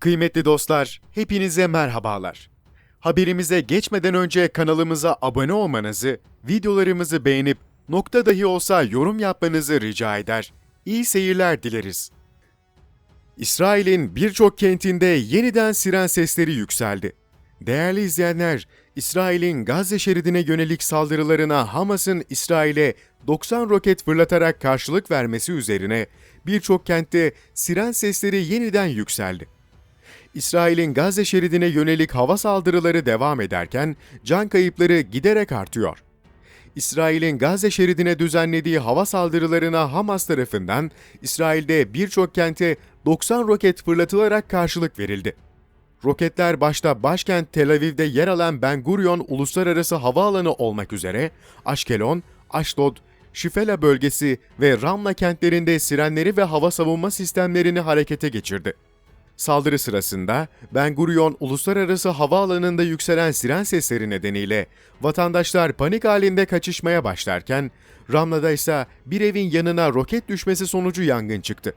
Kıymetli dostlar, hepinize merhabalar. Haberimize geçmeden önce kanalımıza abone olmanızı, videolarımızı beğenip nokta dahi olsa yorum yapmanızı rica eder. İyi seyirler dileriz. İsrail'in birçok kentinde yeniden siren sesleri yükseldi. Değerli izleyenler, İsrail'in Gazze şeridine yönelik saldırılarına Hamas'ın İsrail'e 90 roket fırlatarak karşılık vermesi üzerine birçok kentte siren sesleri yeniden yükseldi. İsrail'in Gazze şeridine yönelik hava saldırıları devam ederken can kayıpları giderek artıyor. İsrail'in Gazze şeridine düzenlediği hava saldırılarına Hamas tarafından İsrail'de birçok kente 90 roket fırlatılarak karşılık verildi. Roketler başta başkent Tel Aviv'de yer alan Ben Gurion Uluslararası Havaalanı olmak üzere Aşkelon, Aşdod, Şifela bölgesi ve Ramla kentlerinde sirenleri ve hava savunma sistemlerini harekete geçirdi. Saldırı sırasında Ben Gurion Uluslararası Havaalanı'nda yükselen siren sesleri nedeniyle vatandaşlar panik halinde kaçışmaya başlarken Ramla'da ise bir evin yanına roket düşmesi sonucu yangın çıktı.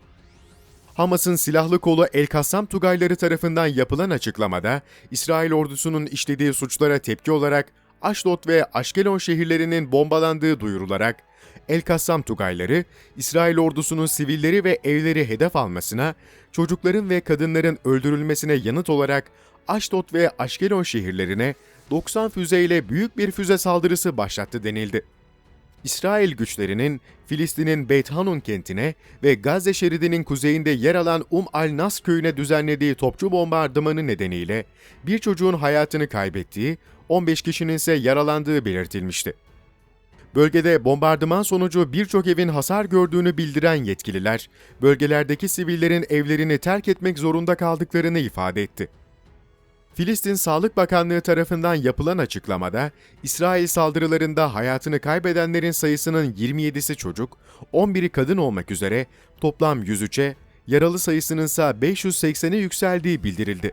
Hamas'ın silahlı kolu El Kassam Tugayları tarafından yapılan açıklamada, İsrail ordusunun işlediği suçlara tepki olarak Aşdod ve Aşkelon şehirlerinin bombalandığı duyurularak, El Kassam Tugayları, İsrail ordusunun sivilleri ve evleri hedef almasına, çocukların ve kadınların öldürülmesine yanıt olarak Aşdod ve Aşkelon şehirlerine 90 füzeyle büyük bir füze saldırısı başlattı denildi. İsrail güçlerinin Filistin'in Beit Hanun kentine ve Gazze şeridinin kuzeyinde yer alan Um al-Nas köyüne düzenlediği topçu bombardımanı nedeniyle bir çocuğun hayatını kaybettiği, 15 kişinin ise yaralandığı belirtilmişti. Bölgede bombardıman sonucu birçok evin hasar gördüğünü bildiren yetkililer, bölgelerdeki sivillerin evlerini terk etmek zorunda kaldıklarını ifade etti. Filistin Sağlık Bakanlığı tarafından yapılan açıklamada, İsrail saldırılarında hayatını kaybedenlerin sayısının 27'si çocuk, 11'i kadın olmak üzere toplam 103'e, yaralı sayısının ise 580'e yükseldiği bildirildi.